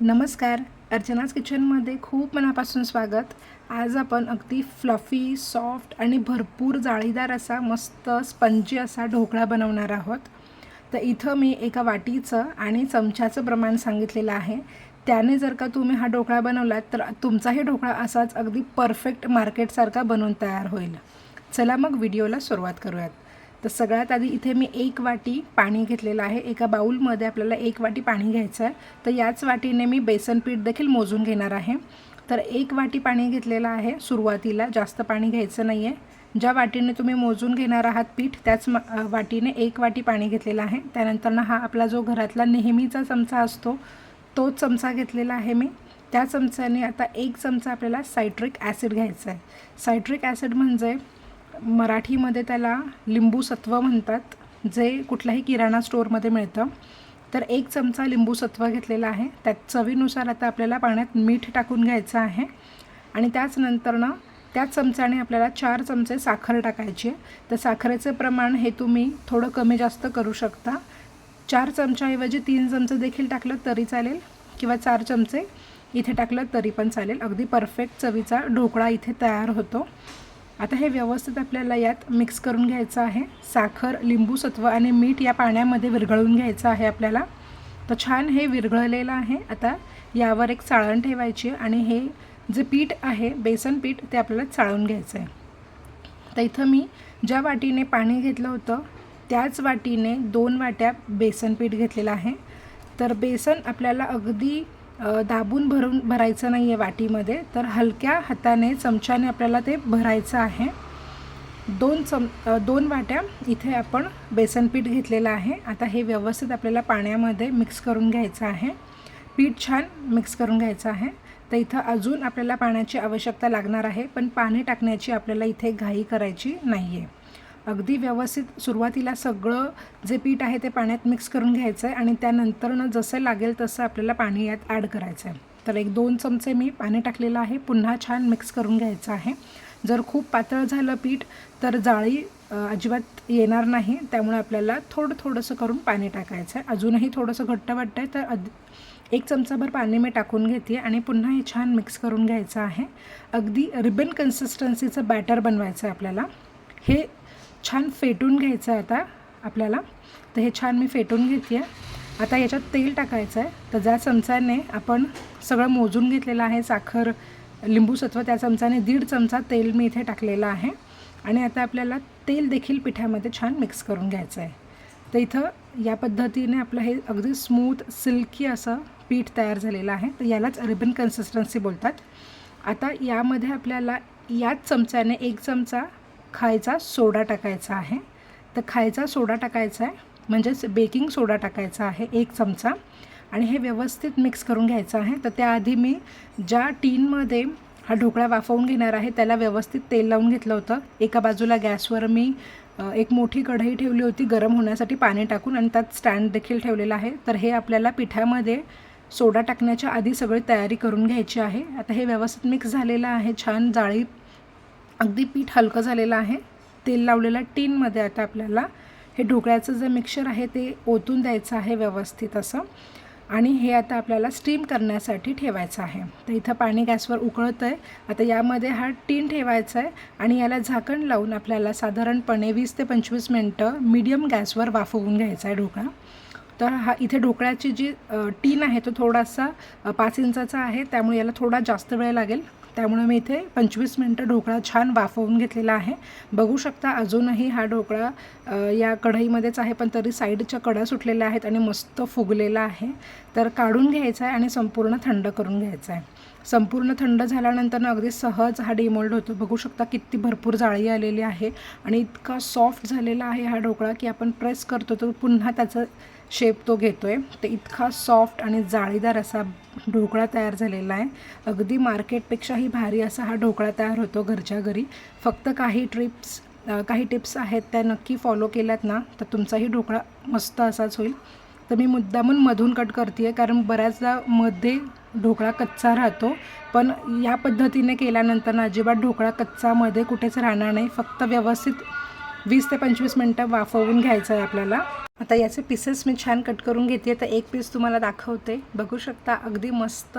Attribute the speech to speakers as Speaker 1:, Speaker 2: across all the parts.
Speaker 1: नमस्कार. अर्चनाज किचनमध्ये खूप मनापासून स्वागत. आज आपण अगदी फ्लफी सॉफ्ट आणि भरपूर जाळीदार असा मस्त स्पंजी असा ढोकळा बनवणार आहोत. तर इथं मी एका वाटीचं आणि चमच्याचं प्रमाण सांगितलेलं आहे. त्याने जर का तुम्ही हा ढोकळा बनवलात तर तुमचाही ढोकळा असाच अगदी परफेक्ट मार्केटसारखा बनवून तयार होईल. चला मग व्हिडिओला सुरुवात करूयात. तर सगळ्यात आधी इथे मी एक वाटी पाणी घेतलेलं आहे. एका बाऊलमध्ये आपल्याला एक वाटी पाणी घ्यायचं आहे. तर याच वाटीने मी बेसन पीठ देखील मोजून घेणार आहे. तर एक वाटी पाणी घेतलेलं आहे सुरुवातीला. जास्त पाणी घ्यायचं नाही आहे ज्या वाटीने तुम्ही मोजून घेणार आहात पीठ त्याच म वाटीने एक वाटी पाणी घेतलेलं आहे. त्यानंतरनं हा आपला जो घरातला नेहमीचा चमचा असतो तोच चमचा घेतलेला आहे मी. त्या चमच्याने आता एक चमचा आपल्याला सायट्रिक ॲसिड घ्यायचा आहे. सायट्रिक ॲसिड म्हणजे मराठीमध्ये त्याला लिंबू सत्व म्हणतात. जे कुठल्याही किराणा स्टोअरमध्ये मिळतं. तर एक चमचा लिंबू सत्व घेतलेला आहे. त्यात चवीनुसार आता आपल्याला पाण्यात मीठ टाकून घ्यायचं आहे. आणि त्याच नंतरनं त्याच चमच्याने आपल्याला चार चमचे साखर टाकायची आहे. तर साखरेचं प्रमाण हे तुम्ही थोडं कमी जास्त करू शकता. चार चमच्याऐवजी तीन चमचे देखील टाकलं तरी चालेल. किंवा चार चमचे इथे टाकलं तरी पण चालेल. अगदी परफेक्ट चवीचा ढोकळा इथे तयार होतो. आता हे व्यवस्थित आपल्याला यात मिक्स करून घ्यायचं आहे. साखर लिंबूसत्व आणि मीठ या पाण्यामध्ये विरघळून घ्यायचं आहे आपल्याला. तर छान हे विरघळलेलं आहे. आता यावर एक चाळण ठेवायची आणि हे जे पीठ आहे बेसन पीठ ते आपल्याला चाळून घ्यायचं आहे तर इथं मी ज्या वाटीने पाणी घेतलं होतं त्याच वाटीने दोन वाट्या बेसन पीठ घेतलेलं आहे. तर बेसन आपल्याला अगदी दाबून भरून भरायचं नाही आहे वाटीमध्ये तर हलक्या हाताने चमच्याने आपल्याला ते भरायचं आहे. दोन चम दोन वाट्या इथे आपण बेसन पीठ घेतलेलं आहे. आता हे व्यवस्थित आपल्याला पाण्यामध्ये मिक्स करून घ्यायचं आहे. पीठ छान मिक्स करून घ्यायचं आहे. तर इथं अजून आपल्याला पाण्याची आवश्यकता लागणार आहे पण पाणी टाकण्याची आपल्याला इथे घाई करायची नाही आहे अगदी व्यवस्थित सुरुवातीला सगळं जे पीठ आहे ते पाण्यात मिक्स करून घ्यायचं आहे आणि त्यानंतरनं जसं लागेल तसं आपल्याला पाणी यात ॲड करायचं आहे तर एक दोन चमचे मी पाणी टाकलेलं आहे. पुन्हा छान मिक्स करून घ्यायचं आहे. जर खूप पातळ झालं पीठ तर जाळी अजिबात येणार नाही. त्यामुळे आपल्याला थोडं थोडंसं करून पाणी टाकायचं आहे अजूनही थोडंसं घट्ट वाटतं आहे तर अद एक चमचाभर पाणी मी टाकून घेते आणि पुन्हा हे छान मिक्स करून घ्यायचं आहे. अगदी रिबन कन्सिस्टन्सीचं बॅटर बनवायचं आहे आपल्याला. हे छान फेटून घ्यायचं आहे आता आपल्याला. तर हे छान मी फेटून घेते आहे. आता याच्यात तेल टाकायचं आहे. तर ज्या चमच्याने आपण सगळं मोजून घेतलेलं आहे साखर लिंबू सत्व त्या चमच्याने दीड चमचा तेल मी इथे टाकलेलं आहे. आणि आता आपल्याला तेल देखील पिठामध्ये छान मिक्स करून घ्यायचं आहे. तर इथं या पद्धतीने आपलं हे अगदी स्मूथ सिल्की असं पीठ तयार झालेलं आहे. तर यालाच रिबन कन्सिस्टन्सी बोलतात. आता यामध्ये आपल्याला याच चमच्याने एक चमचा खायचा सोडा टाकायचा आहे. तर खायचा सोडा टाकायचा आहे म्हणजेच बेकिंग सोडा टाकायचा आहे एक चमचा. आणि हे व्यवस्थित मिक्स करून घ्यायचं आहे. तर त्याआधी मी ज्या टीनमध्ये हा ढोकळा वाफवून घेणार आहे त्याला व्यवस्थित तेल लावून घेतलं होतं. एका बाजूला गॅसवर मी एक मोठी कढई ठेवली होती गरम होण्यासाठी पाणी टाकून आणि त्यात स्टँड देखील ठेवलेला आहे. तर हे आपल्याला पिठामध्ये सोडा टाकण्याच्या आधी सगळी तयारी करून घ्यायची आहे. आता हे व्यवस्थित मिक्स झालेलं आहे छान जाळी अगदी पीठ हलकं झालेलं आहे. तेल लावलेलं टीनमध्ये आता आपल्याला हे ढोकळ्याचं जे मिक्सर आहे ते ओतून द्यायचं आहे व्यवस्थित असं. आणि हे आता आपल्याला स्टीम करण्यासाठी ठेवायचं आहे. तर इथं पाणी गॅसवर उकळतं आहे आता यामध्ये हा टीन ठेवायचा आहे आणि याला झाकण लावून आपल्याला साधारणपणे वीस ते पंचवीस मिनटं मीडियम गॅसवर वाफवून घ्यायचा आहे ढोकळा. तर हा इथे ढोकळ्याची जी टीन आहे तो थोडासा पाच इंचाचा आहे. त्यामुळे याला थोडा जास्त वेळ लागेल. त्यामुळे मी इथे पंचवीस मिनटं ढोकळा छान वाफवून घेतलेला आहे. बघू शकता अजूनही हा ढोकळा या कढईमध्येच आहे पण तरी साईडच्या कडा सुटलेल्या आहेत आणि मस्त फुगलेला आहे. तर काढून घ्यायचा आहे आणि संपूर्ण थंड करून घ्यायचा आहे. संपूर्ण थंड झाल्यानंतर अगदी सहज हा डिमोल्ड होतो. बघू शकता किती भरपूर जाळी आलेली आहे आणि इतका सॉफ्ट झालेला आहे हा ढोकळा की आपण प्रेस करतो तर पुन्हा त्याचं शेप तो घेतो आहे तर इतका सॉफ्ट आणि जाळीदार असा ढोकळा तयार झालेला आहे. अगदी मार्केटपेक्षाही भारी असा हा ढोकळा तयार होतो घरच्या घरी. फक्त काही ट्रिप्स काही टिप्स आहेत त्या नक्की फॉलो केल्यात ना तर तुमचाही ढोकळा मस्त असाच होईल. तर मी मुद्दामून मधून कट करते आहे कारण बऱ्याचदा मध्ये ढोकळा कच्चा राहतो. पण या पद्धतीने केल्यानंतर ना अजिबात ढोकळा कच्चामध्ये कुठेच राहणार नाही. फक्त व्यवस्थित वीस ते पंचवीस मिनटं वाफवून घ्यायचं आहे आपल्याला. आता याचे पीसेस मी छान कट करून घेते तर एक पीस तुम्हाला दाखवते. बघू शकता अगदी मस्त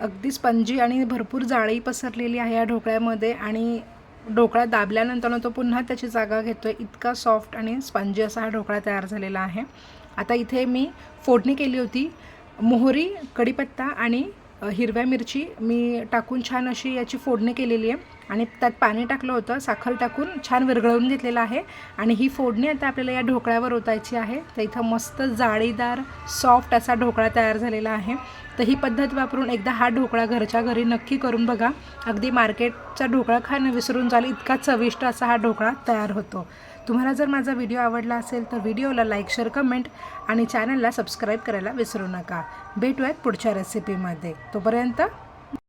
Speaker 1: अगदी स्पंजी आणि भरपूर जाळी पसरलेली आहे या ढोकळ्यामध्ये. आणि ढोकळा दाबल्यानंतर तो पुन्हा त्याची जागा घेतो आहे इतका सॉफ्ट आणि स्पंजी असा हा ढोकळा तयार झालेला आहे. आता इथे मी फोडणी केली होती. मोहरी कढीपत्ता आणि हिरव्या मिरची मी टाकून छान अशी याची फोडणी केलेली आहे. आणि त्यात पाणी टाकलं होतं साखर टाकून छान विरघळवून घेतलेलं आहे. आणि ही फोडणी आता आपल्याला या ढोकळ्यावर ओतायची आहे. तर इथं मस्त जाळीदार सॉफ्ट असा ढोकळा तयार झालेला आहे. तर ही पद्धत वापरून एकदा हा ढोकळा घरच्या घरी नक्की करून बघा. अगदी मार्केटचा ढोकळा खाणं विसरून जाल इतका चविष्ट असा हा ढोकळा तयार होतो. तुम्हाला जर माझा व्हिडिओ आवडला असेल तर व्हिडिओला लाईक शेअर कमेंट आणि चॅनलला सबस्क्राईब करायला विसरू नका. भेटूयात पुढच्या रेसिपीमध्ये तोपर्यंत